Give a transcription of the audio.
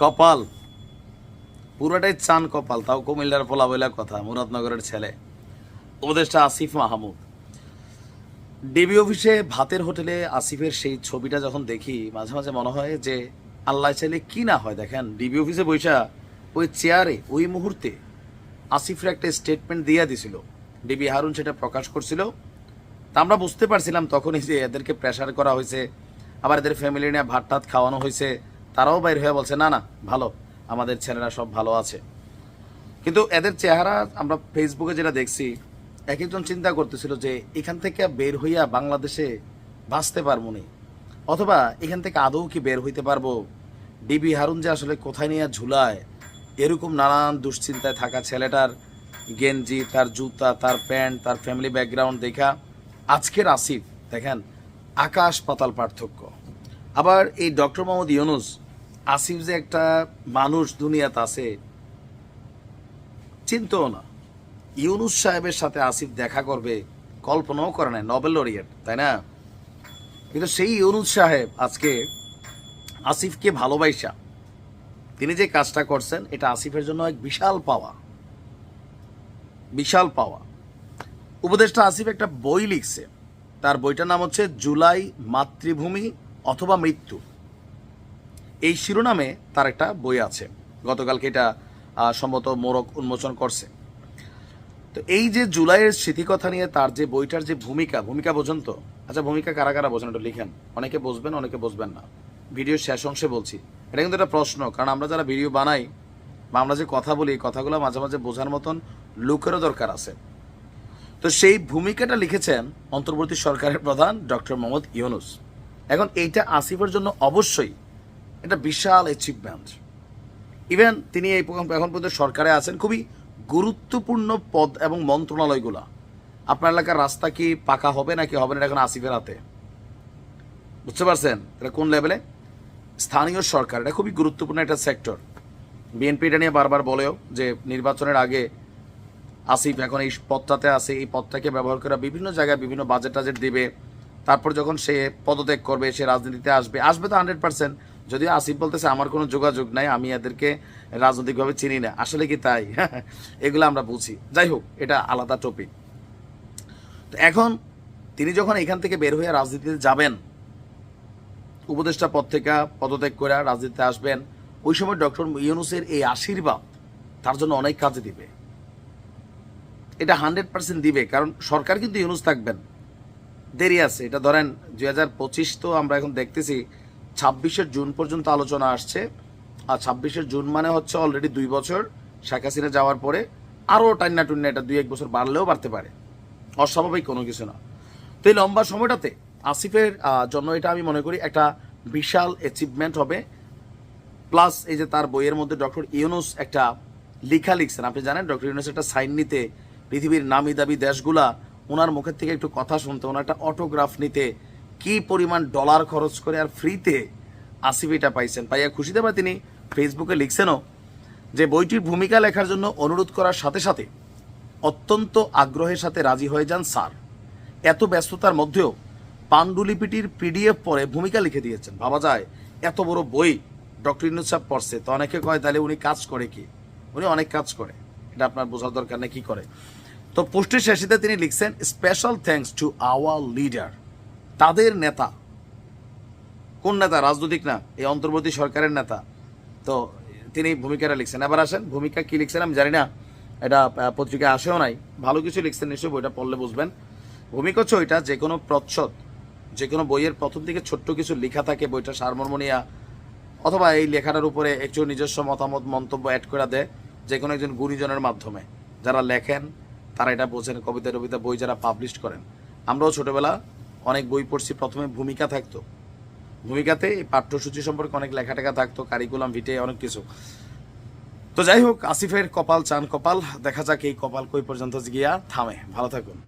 কপাল। পুরোটাই চান কপাল, তাও কুমিল্লার পোলা বইলা কথা, মুরাদনগরের ছেলে। উপদেষ্টা আসিফ মাহমুদ। ডিবি অফিসে ভাতের হোটেলে আসিফের সেই ছবিটা যখন দেখি, মাঝে মাঝে মনে হয় যে, আল্লাহ চাইলে কি না হয়, দেখেন, ডিবি অফিসে বৈশা ওই চেয়ারে, ওই মুহূর্তে আসিফের একটা স্টেটমেন্ট দিয়ে দিছিল। ডিবি হারুন সেটা প্রকাশ করছিল। তা আমরা বুঝতে পারছিলাম তখনই যে এদেরকে প্রেশার করা হয়েছে, আবার এদের ফ্যামিলি নিয়ে ভাত টাত খাওয়ানো হয়েছে। তারাও বাইর হয়ে বলছে, না না, ভালো, আমাদের ছেলেরা সব ভালো আছে। কিন্তু এদের চেহারা আমরা ফেসবুকে যেটা দেখছি, এক একজন চিন্তা করতেছিল যে এখান থেকে বের হইয়া বাংলাদেশে বাঁচতে পারব নি। অথবা এখান থেকে আদৌ কি বের হইতে পারব? ডিবি হারুন যে আসলে কোথায় নিয়ে ঝুলায়, এরকম নানান দুশ্চিন্তায় থাকা ছেলেটার গেঞ্জি, তার জুতা, তার প্যান্ট, তার ফ্যামিলি ব্যাকগ্রাউন্ড দেখা আজকের আসিফ, দেখেন, আকাশ পাতাল পার্থক্য। আবার এই ডক্টর মোহাম্মদ ইউনুস আসিফ যে একটা মানুষ দুনিয়াতে আছে, চিন্তও না। ইউনুস সাহেবের সাথে আসিফ দেখা করবে, কল্পনাও করে নাই, নোবেল লরিয়েট তাই না? কিন্তু সেই ইউনুস সাহেব আজকে আসিফকে ভালোবাসা। তিনি যে কাজটা করছেন, এটা আসিফের জন্য এক বিশাল পাওয়া। বিশাল পাওয়া। উপদেষ্টা আসিফ একটা বই লিখছে। তার বইটার নাম হচ্ছে জুলাই মাতৃভূমি অথবা মৃত্যু। এই শিরোনামে তার একটা বই আছে। গতকালকে এটা সম্ভবত মোরক উন্মোচন করছে। তো এই যে জুলাইয়ের স্মৃতিকথা নিয়ে তার যে বইটার যে ভূমিকা ভূমিকা বোঝেন তো? আচ্ছা ভূমিকা কারা কারা বোঝেন একটু লিখেন। অনেকে বুঝবেন অনেকে বুঝবেন না। ভিডিও শেষ অংশে বলছি। এটা কিন্তু একটা প্রশ্ন, কারণ আমরা যারা ভিডিও বানাই বা আমরা যে কথা বলি, এই কথাগুলো মাঝে মাঝে বোঝার মতন লোকেরও দরকার আছে। তো সেই ভূমিকাটা লিখেছেন অন্তর্বর্তী সরকারের প্রধান ডক্টর মোহাম্মদ ইউনুস। এখন এইটা আসিফের জন্য অবশ্যই এটা বিশাল অ্যাচিভমেন্ট ইভেন তিনি এই পর্যন্ত- এখন পর্যন্ত সরকারে আছেন, খুবই গুরুত্বপূর্ণ পদ এবং মন্ত্রণালয়গুলা। আপনার এলাকার রাস্তা কি পাকা হবে নাকি হবে না এখন আসিফের হাতে? বুঝতে পারছেন? এটা কোন লেভেলে স্থানীয় সরকার, এটা খুবই গুরুত্বপূর্ণ একটা সেক্টর বিএনপি এটা নিয়ে বারবার বলেও যে নির্বাচনের আগে আসিফ এখন এই পদটাতে আছে, এই পদটাকে ব্যবহার করে বিভিন্ন জায়গায় বিভিন্ন বাজেট টাজেট দেবে। তারপর যখন সে পদত্যাগ করবে, সে রাজনীতিতে আসবে আসবে তো হান্ড্রেড পার্সেন্ট যদিও আসিফ বলতেছে, আমার কোনো যোগাযোগ নাই, আমি এদেরকে রাজনৈতিকভাবে চিনি না। আসলে কি তাই? এগুলো আমরা বুঝি। যাই হোক, এটা আলাদা টপিক তো এখন তিনি যখন এখান থেকে বের হয়ে রাজনীতিতে যাবেন, উপদেষ্টা পদ থেকে পদত্যাগ করে রাজনীতিতে আসবেন, ওই সময় ডক্টর ইউনুসের এই আশীর্বাদ তার জন্য অনেক কাজে দিবে। এটা হান্ড্রেড পার্সেন্ট দিবে, কারণ সরকার কিন্তু ইউনুস থাকবেন। দেরি আছে। এটা ধরেন দুই হাজার পঁচিশ তো আমরা এখন দেখতেছি ছাব্বিশের জুন পর্যন্ত আলোচনা আসছে। আর ছাব্বিশের জুন মানে হচ্ছে অলরেডি দুই বছর। শেখ হাসিনা যাওয়ার পরে আরও টান্না টুন্না এটা দুই এক বছর বাড়লেও বাড়তে পারে। অস্বাভাবিক কোনো কিছু না। তো এই লম্বা সময়টাতে আসিফের জন্য এটা আমি মনে করি একটা বিশাল অ্যাচিভমেন্ট হবে। প্লাস এই যে তার বইয়ের মধ্যে ডক্টর ইউনুস একটা লেখা লিখছেন। আপনি জানেন, ডক্টর ইউনুস একটা সাইন নিতে পৃথিবীর নামি দাবি দেশগুলা ওনার মুখের থেকে একটু কথা শুনতে ওনার একটা অটোগ্রাফ নিতে কি পরিমাণ ডলার খরচ করে আর ফ্রিতে আসিফ এটা পাইছেন? পাইয়া খুশিতে বা তিনি ফেসবুকে লিখছেনও যে বইটির ভূমিকা লেখার জন্য অনুরোধ করার সাথে সাথে অত্যন্ত আগ্রহের সাথে রাজি হয়ে যান স্যার। এত ব্যস্ততার মধ্যেও পাণ্ডুলিপিটির পিডিএফ পরে ভূমিকা লিখে দিয়েছেন। ভাবা যায়, এত বড় বই ডক্টর ইনুস সাহেব পড়ছে, তো অনেকে কয়, তাহলে উনি কাজ করে কি? উনি অনেক কাজ করে। এটা আপনার বোঝার দরকার নেই, কি করে? তো পোস্টের শেষেতে তিনি লিখছেন special thanks to our leader তাদের নেতা। কোন নেতা? রাজনৈতিক না, এই অন্তর্বর্তী সরকারের নেতা। তো তিনি ভূমিকাটা লিখছেন। এবার আসেন, ভূমিকা কি লিখছেন আমি জানি না। এটা পত্রিকায় আসেও নাই। ভালো কিছু লিখছেন নিশ্চয়ই, বইটা পড়লে বুঝবেন। ভূমিকা হচ্ছে ওইটা, যে কোনো প্রচ্ছদ, যে কোনো বইয়ের প্রথম দিকে ছোট্ট কিছু লেখা থাকে, বইটা সারমর্মনিয়া অথবা এই লেখাটার উপরে একটু নিজস্ব মতামত, মন্তব্য অ্যাড করে দেয়, যে কোনো একজন গুণীজনের মাধ্যমে। যারা লেখেন, তারা এটা বোঝেন কবিতা টবিতা বই যারা পাবলিশ করেন। আমরাও ছোটবেলা অনেক বই পড়ছি, প্রথমে ভূমিকা থাকতো। ভূমিকাতে এই পাঠ্যসূচি সম্পর্কে অনেক লেখাটেখা থাকতো কারিকুলাম ভিটে অনেক কিছু। তো যাই হোক, আসিফের কপাল চান কপাল, দেখা যাক এই কপাল কই পর্যন্ত গিয়া থামে। ভালো থাকুন।